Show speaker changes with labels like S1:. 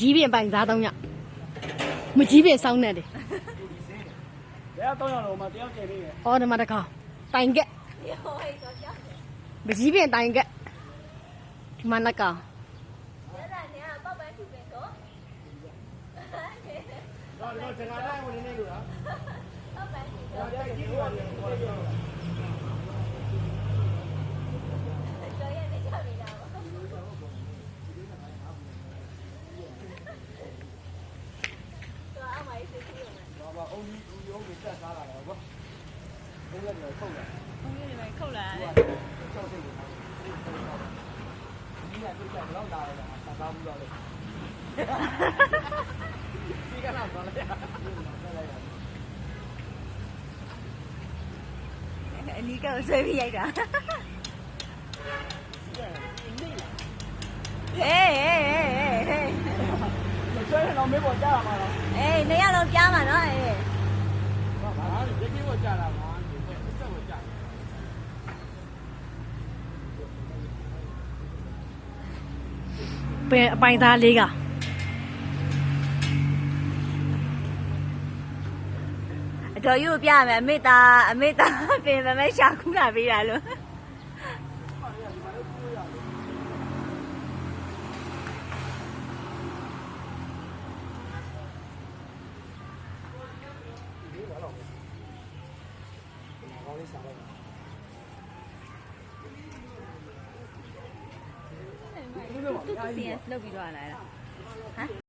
S1: ကြီးပြင်ပိုင်စားတော့ညမကြီးပြင်စောင်းနေတယ်
S2: ဘယ်တော့ရောက်တော့မှတယောက်ကျင်နေတယ်
S1: အော်ဒီမှာတကောင်တိုင်ကက်မကြီးပြင်တိုင်ကက်ဒီမှာနှစ်ကောင်
S2: တော့တော့ကျွန်တော်တိုင်းဝင်နေလို့လားဟုတ်ပါဘူး။ဒါကြီးလို့ရတယ်ခေါ်တော့ ဘာဘာအုံကြီးဦးရုံးကို တက်စားလာတာကွာ။ဘယ်လိုလဲခုတ်လာ
S3: ဘုန်းကြီးတွေပဲခုတ်လာတယ်။
S2: ကြောက်စိတ်ကို။ဒီကပြတ်တော့လာတယ်ဆက်သားဘူးတော့လေ။ဒီကတော့ဘာလဲ။
S3: အနီးကဆွဲပြီးရိုက်တာဟေးဟေးဟေးဟေး
S2: ဆွဲတယ်တော့မင်းပေါ်ကြားလာမှာတော့
S3: အေးနေရတော့ကြားမှာနော်အေး
S2: ဘာ ဘာလဲဒီကိပေါ်ကြားလာမှာဒီစက်ကိုကြား
S1: ပင်အပိုင်သားလေးက
S3: အတော်ကြီးကိုပြရမယ်အမေသားအမေသားပင်မမဲရှာခုလာပေးတာလို့
S2: လေးစားလိုက်
S3: သူ့စီရလောက်ပြီးတော့လာတာဟမ်